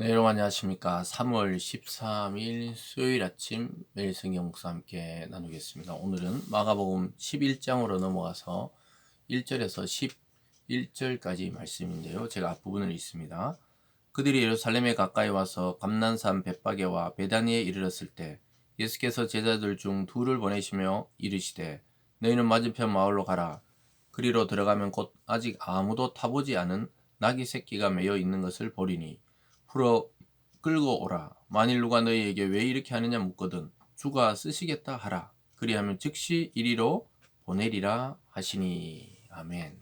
네, 여러분 안녕하십니까. 3월 13일 수요일 아침 매일 성경 목사 함께 나누겠습니다. 오늘은 마가복음 11장으로 넘어가서 1절에서 11절까지 말씀인데요. 제가 앞부분을 읽습니다. 그들이 예루살렘에 가까이 와서 감난산 벳바게와 베다니에 이르렀을 때 예수께서 제자들 중 둘을 보내시며 이르시되 너희는 맞은편 마을로 가라. 그리로 들어가면 곧 아직 아무도 타보지 않은 나귀 새끼가 매여 있는 것을 보리니 풀어 끌고 오라. 만일 누가 너희에게 왜 이렇게 하느냐 묻거든 주가 쓰시겠다 하라. 그리하면 즉시 이리로 보내리라 하시니. 아멘.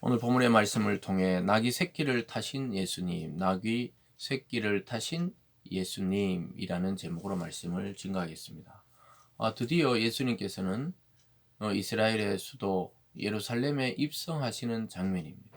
오늘 본문의 말씀을 통해 나귀 새끼를 타신 예수님, 나귀 새끼를 타신 예수님이라는 제목으로 말씀을 증거하겠습니다. 아, 드디어 예수님께서는 어, 이스라엘의 수도 예루살렘에 입성하시는 장면입니다.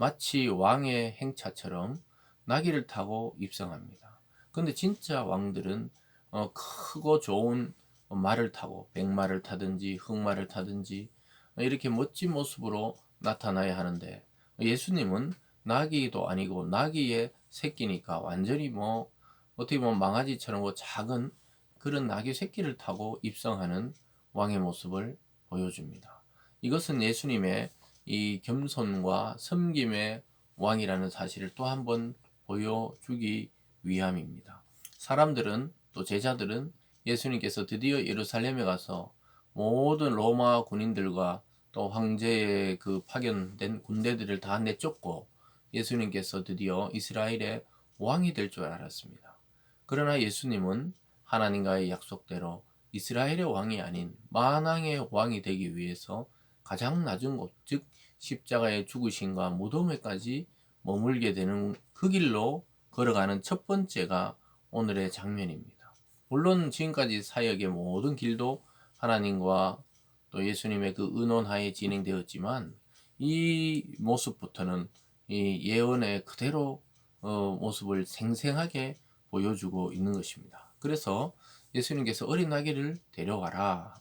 마치 왕의 행차처럼 나귀를 타고 입성합니다. 근데 진짜 왕들은 어, 크고 좋은 말을 타고 백마를 타든지 흑마를 타든지 이렇게 멋진 모습으로 나타나야 하는데 예수님은 나귀도 아니고 나귀의 새끼니까 완전히 뭐 어떻게 보면 망아지처럼 그 작은 그런 나귀 새끼를 타고 입성하는 왕의 모습을 보여줍니다. 이것은 예수님의 이 겸손과 섬김의 왕이라는 사실을 또 한 번 보여주기 위함입니다. 사람들은 또 제자들은 예수님께서 드디어 예루살렘에 가서 모든 로마 군인들과 또 황제의 그 파견된 군대들을 다 내쫓고 예수님께서 드디어 이스라엘의 왕이 될 줄 알았습니다. 그러나 예수님은 하나님과의 약속대로 이스라엘의 왕이 아닌 만왕의 왕이 되기 위해서 가장 낮은 곳, 즉 십자가의 죽으심과 무덤에까지 머물게 되는 그 길로 걸어가는 첫 번째가 오늘의 장면입니다. 물론 지금까지 사역의 모든 길도 하나님과 또 예수님의 그 은원하에 진행되었지만 이 모습부터는 이 예언의 그대로 어, 모습을 생생하게 보여주고 있는 것입니다. 그래서 예수님께서 어린 나귀를 데려가라.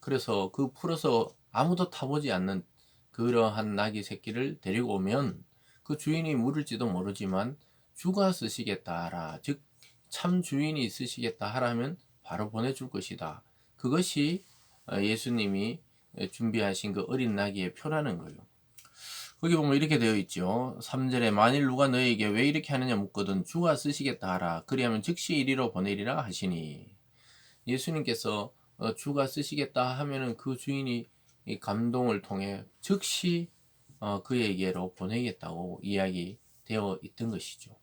그래서 그 풀어서 아무도 타보지 않는 그러한 나귀 새끼를 데리고 오면 그 주인이 물을지도 모르지만 주가 쓰시겠다 하라. 즉, 참 주인이 쓰시겠다 하라면 바로 보내줄 것이다. 그것이 어, 예수님이 준비하신 그 어린 나귀의 표라는 거예요. 거기 보면 이렇게 되어 있죠. 3절에 만일 누가 너에게 왜 이렇게 하느냐 묻거든 주가 쓰시겠다 하라. 그리하면 즉시 이리로 보내리라 하시니. 예수님께서 어, 주가 쓰시겠다 하면은 그 주인이 감동을 통해 즉시 어, 그에게로 보내겠다고 이야기되어 있던 것이죠.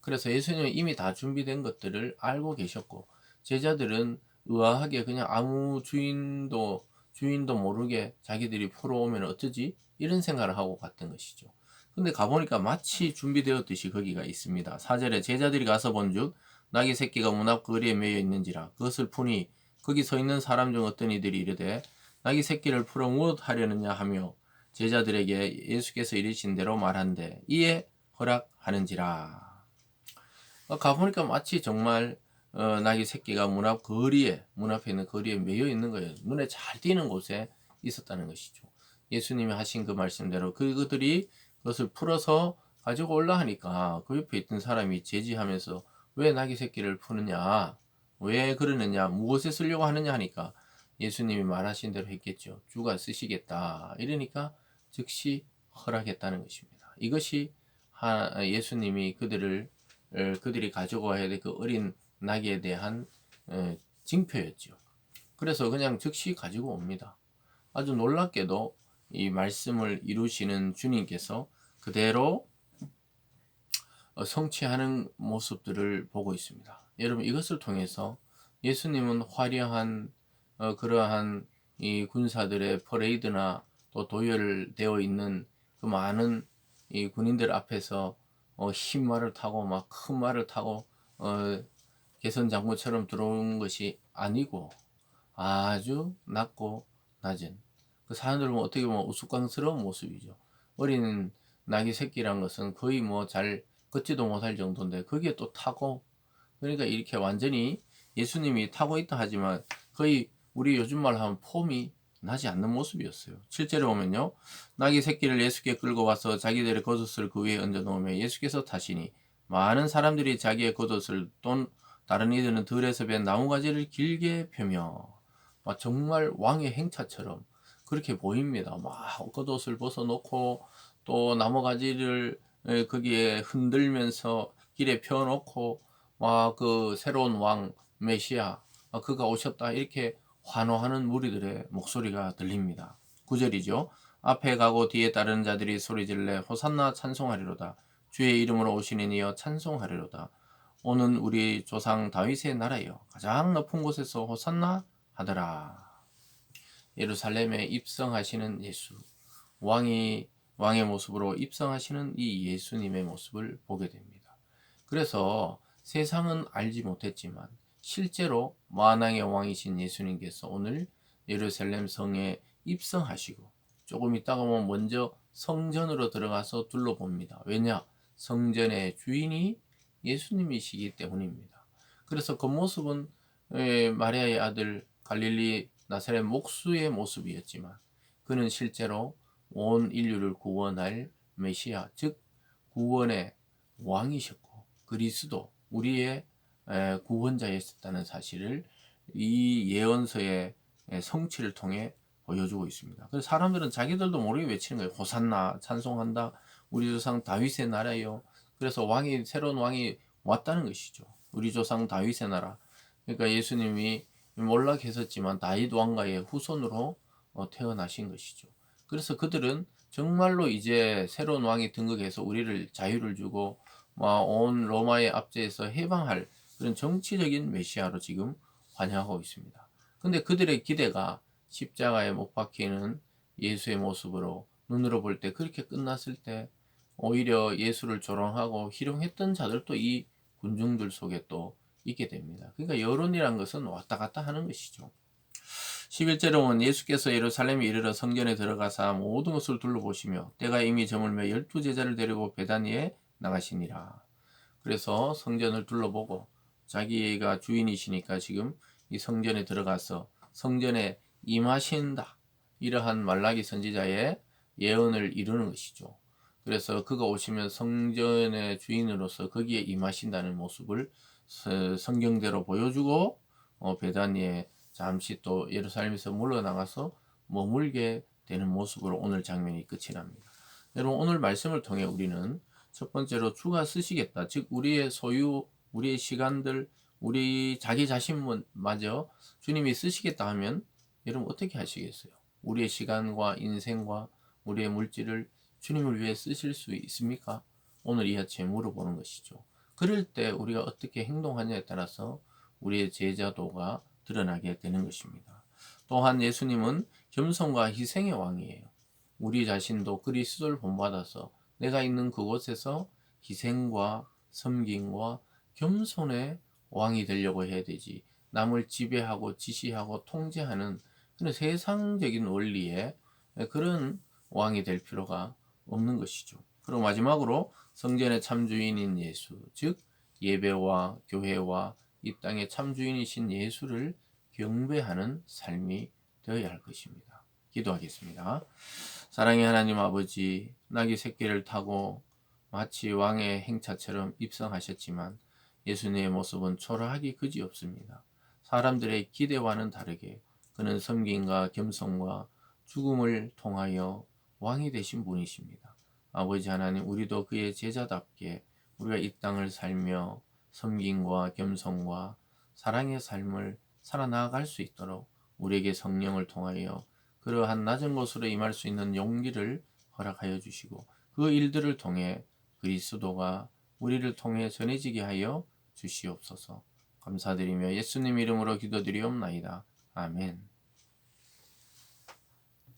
그래서 예수님은 이미 다 준비된 것들을 알고 계셨고 제자들은 의아하게 그냥 아무 주인도 주인도 모르게 자기들이 풀어오면 어쩌지 이런 생각을 하고 갔던 것이죠. 근데 가보니까 마치 준비되었듯이 거기가 있습니다. 사절에 제자들이 가서 본즉 나귀 새끼가 문 앞 거리에 매여 있는지라 그것을 푸니 거기 서 있는 사람 중 어떤 이들이 이르되 나귀 새끼를 풀어 무엇 하려느냐 하며 제자들에게 예수께서 이르신 대로 말한대 이에 허락하는지라. 어, 가보니까 마치 정말 어, 나귀 새끼가 문 앞 거리에 문 앞에 있는 거리에 매여 있는 거예요. 눈에 잘 띄는 곳에 있었다는 것이죠. 예수님이 하신 그 말씀대로 그들이 그것을 풀어서 가지고 올라 하니까 그 옆에 있던 사람이 제지하면서 왜 나귀 새끼를 푸느냐, 왜 그러느냐, 무엇에 쓰려고 하느냐 하니까 예수님이 말하신 대로 했겠죠. 주가 쓰시겠다. 이러니까 즉시 허락했다는 것입니다. 이것이 예수님이 그들을 그들이 가지고 와야 될 그 어린 나귀에 대한 징표였죠. 그래서 그냥 즉시 가지고 옵니다. 아주 놀랍게도 이 말씀을 이루시는 주님께서 그대로 어, 성취하는 모습들을 보고 있습니다. 여러분 이것을 통해서 예수님은 화려한 어, 그러한 이 군사들의 퍼레이드나 또 도열되어 있는 그 많은 이 군인들 앞에서 어, 흰 말을 타고 막 큰 말을 타고 어, 개선 장군처럼 들어온 것이 아니고 아주 낮고 낮은 그 사람들 보면 어떻게 보면 우스꽝스러운 모습이죠. 어린 나귀 새끼란 것은 거의 뭐 잘 걷지도 못할 정도인데 거기에 또 타고 그러니까 이렇게 완전히 예수님이 타고 있다 하지만 거의 우리 요즘 말로 하면 폼이 나지 않는 모습이었어요. 실제로 보면요. 나귀 새끼를 예수께 끌고 와서 자기들의 겉옷을 그 위에 얹어 놓으며 예수께서 타시니 많은 사람들이 자기의 겉옷을 또 다른 이들은 들에서 벤 나무가지를 길게 펴며 막 정말 왕의 행차처럼 그렇게 보입니다. 막 겉옷을 벗어놓고 또 나무가지를 에, 거기에 흔들면서 길에 펴놓고 와그 새로운 왕 메시아 아, 그가 오셨다 이렇게 환호하는 무리들의 목소리가 들립니다. 9절이죠. 앞에 가고 뒤에 따르는 자들이 소리질래 호산나 찬송하리로다. 주의 이름으로 오시는 이여 찬송하리로다. 오는 우리 조상 다윗의 나라여 가장 높은 곳에서 호산나 하더라. 예루살렘에 입성하시는 예수 왕이 왕의 모습으로 입성하시는 이 예수님의 모습을 보게 됩니다. 그래서 세상은 알지 못했지만 실제로 만왕의 왕이신 예수님께서 오늘 예루살렘 성에 입성하시고 조금 있다가 보면 먼저 성전으로 들어가서 둘러봅니다. 왜냐? 성전의 주인이 예수님이시기 때문입니다. 그래서 그 모습은 에, 마리아의 아들 갈릴리 나사렛 목수의 모습이었지만 그는 실제로 온 인류를 구원할 메시아 즉 구원의 왕이셨고 그리스도 우리의 에, 구원자였다는 사실을 이 예언서의 에, 성취를 통해 보여주고 있습니다. 그래서 사람들은 자기들도 모르게 외치는 거예요. 호산나 찬송한다. 우리 조상 다윗의 나라요. 그래서 왕이 새로운 왕이 왔다는 것이죠. 우리 조상 다윗의 나라. 그러니까 예수님이 몰라 계셨지만 다윗 왕가의 후손으로 어, 태어나신 것이죠. 그래서 그들은 정말로 이제 새로운 왕이 등극해서 우리를 자유를 주고 뭐온 로마의 압제에서 해방할 그런 정치적인 메시아로 지금 환영하고 있습니다. 근데 그들의 기대가 십자가에 못 박히는 예수의 모습으로 눈으로 볼 때 그렇게 끝났을 때 오히려 예수를 조롱하고 희롱했던 자들도 이 군중들 속에 또 있게 됩니다. 그러니까 여론이란 것은 왔다 갔다 하는 것이죠. 11절은 예수께서 예루살렘에 이르러 성전에 들어가사 모든 것을 둘러보시며 때가 이미 저물며 열두 제자를 데리고 베다니에 나가시니라. 그래서 성전을 둘러보고 자기가 주인이시니까 지금 이 성전에 들어가서 성전에 임하신다. 이러한 말라기 선지자의 예언을 이루는 것이죠. 그래서 그가 오시면 성전의 주인으로서 거기에 임하신다는 모습을 성경대로 보여주고 어, 베다니에 잠시 또 예루살렘에서 물러나가서 머물게 되는 모습으로 오늘 장면이 끝이 납니다. 여러분 오늘 말씀을 통해 우리는 첫 번째로 주가 쓰시겠다. 즉 우리의 소유, 우리의 시간들, 우리 자기 자신마저 주님이 쓰시겠다 하면 여러분 어떻게 하시겠어요? 우리의 시간과 인생과 우리의 물질을 주님을 위해 쓰실 수 있습니까? 오늘 이 아침에 물어보는 것이죠. 그럴 때 우리가 어떻게 행동하냐에 따라서 우리의 제자도가 드러나게 되는 것입니다. 또한 예수님은 겸손과 희생의 왕이에요. 우리 자신도 그리스도를 본받아서 내가 있는 그곳에서 희생과 섬김과 겸손의 왕이 되려고 해야 되지. 남을 지배하고 지시하고 통제하는 그런 세상적인 원리의 그런 왕이 될 필요가 없는 것이죠. 그리고 마지막으로 성전의 참주인인 예수, 즉 예배와 교회와 이 땅의 참주인이신 예수를 경배하는 삶이 되어야 할 것입니다. 기도하겠습니다. 사랑의 하나님 아버지, 나귀 새끼를 타고 마치 왕의 행차처럼 입성하셨지만 예수님의 모습은 초라하기 그지없습니다. 사람들의 기대와는 다르게 그는 섬김과 겸손과 죽음을 통하여 왕이 되신 분이십니다. 아버지 하나님, 우리도 그의 제자답게 우리가 이 땅을 살며 섬김과 겸손과 사랑의 삶을 살아나갈 수 있도록 우리에게 성령을 통하여 그러한 낮은 곳으로 임할 수 있는 용기를 허락하여 주시고 그 일들을 통해 그리스도가 우리를 통해 전해지게 하여 주시옵소서. 감사드리며 예수님 이름으로 기도드리옵나이다. 아멘.